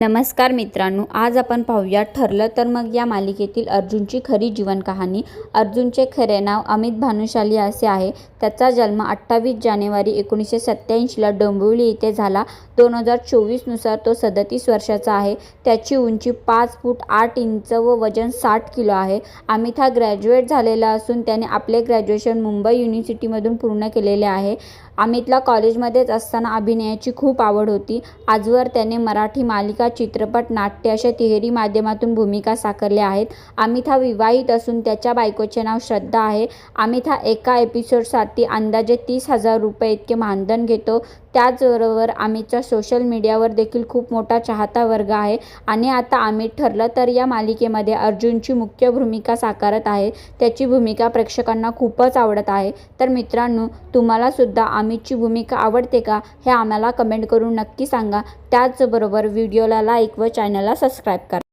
नमस्कार मित्रांनो आज आपण पाहूया ठरलं तर मग या मालिकेतील अर्जुनची खरी जीवन कहाणी. अर्जुनचे खरे नाव अमित भानुशाली असे आहे. त्याचा जन्म अठ्ठावीस जानेवारी एकोणीसशे सत्त्याऐंशीला डोंबिवली येथे झाला. दोन हजार चोवीसनुसार तो सदतीस वर्षाचा आहे. त्याची उंची पाच फूट आठ इंच व वजन साठ किलो आहे. अमित हा ग्रॅज्युएट झालेला असून त्याने आपले ग्रॅज्युएशन मुंबई युनिव्हर्सिटीमधून पूर्ण केलेले आहे. अमितला कॉलेजमध्येच असताना अभिनयाची खूप आवड होती. आजवर त्याने मराठी मालिका चित्रपट नाट्य अशा तिहेरी माध्यमातून भूमिका साकारल्या आहेत. अमिथा विवाहित असून त्याच्या बायकोचे नाव श्रद्धा आहे. अमिथा एका एपिसोडसाठी अंदाजे तीस हजार रुपये इतके मानधन घेतो. त्याचबरोबर अमितचा सोशल मीडियावर देखील खूप मोठा चाहता वर्ग आहे. आणि आता आम्ही ठरलं तर या मालिकेमध्ये अर्जुनची मुख्य भूमिका साकारत आहे. त्याची भूमिका प्रेक्षकांना खूपच आवडत आहे. तर मित्रांनो तुम्हालासुद्धा आमितची भूमिका आवडते का हे आम्हाला कमेंट करून नक्की सांगा. त्याचबरोबर व्हिडिओला लाईक व चॅनलला सबस्क्राईब करा.